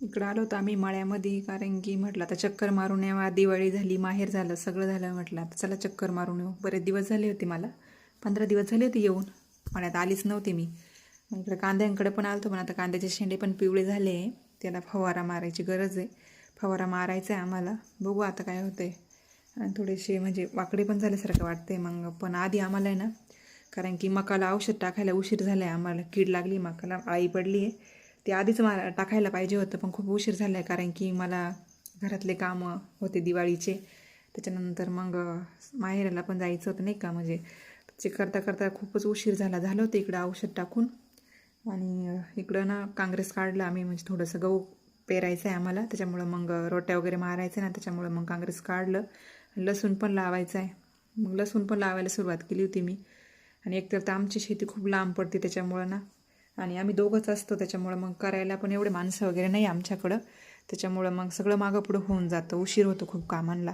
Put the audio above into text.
इकडं आलो होतो आम्ही मळ्यामध्ये कारण की म्हटलं आता चक्कर मारून यावा दिवाळी झाली माहेर झालं सगळं झालं म्हटलं. आता चला चक्कर मारून येऊ. बरेच दिवस झाले होते मला. पंधरा दिवस झाले होते येऊन. मळ्यात आलीच नव्हते मी. मग इकडं कांद्यांकडे पण आलो पण आता कांद्याचे शेंडे पण पिवळे झाले आहे. त्याला फवारा मारायची गरज आहे. फवारा मारायचा आहे आम्हाला. बघू आता काय होतं आहे आणि थोडेसे म्हणजे वाकडे पण झाल्यासारखं वाटते मग पण आधी आम्हाला आहे ना कारण की मकाला औषध टाकायला उशीर झाला आहे आम्हाला. कीड लागली मकाला आळी पडली आहे. ते आधीच मा टाकायला पाहिजे होतं पण खूप उशीर झाला आहे कारण की मला घरातले कामं होते दिवाळीचे. त्याच्यानंतर मग माहेराला पण जायचं होतं नाही का? म्हणजे ते करता करता खूपच उशीर झाला. झालं होतं इकडं औषध टाकून. आणि इकडं ना काँग्रेस काढलं आम्ही म्हणजे थोडंसं गहू पेरायचं आहे आम्हाला. त्याच्यामुळं मग रोट्या वगैरे मारायचं ना त्याच्यामुळं मग काँग्रेस काढलं. लसूण पण लावायचं आहे मग लसूण पण लावायला सुरुवात केली होती मी. आणि एकतर तर आमची शेती खूप लांब पडते त्याच्यामुळं ना. आणि आम्ही दोघंच असतो त्याच्यामुळं मग करायला पण एवढे माणसं वगैरे नाही आमच्याकडं. त्याच्यामुळं मग सगळं मागं पुढं होऊन जातं उशीर होतो खूप कामांना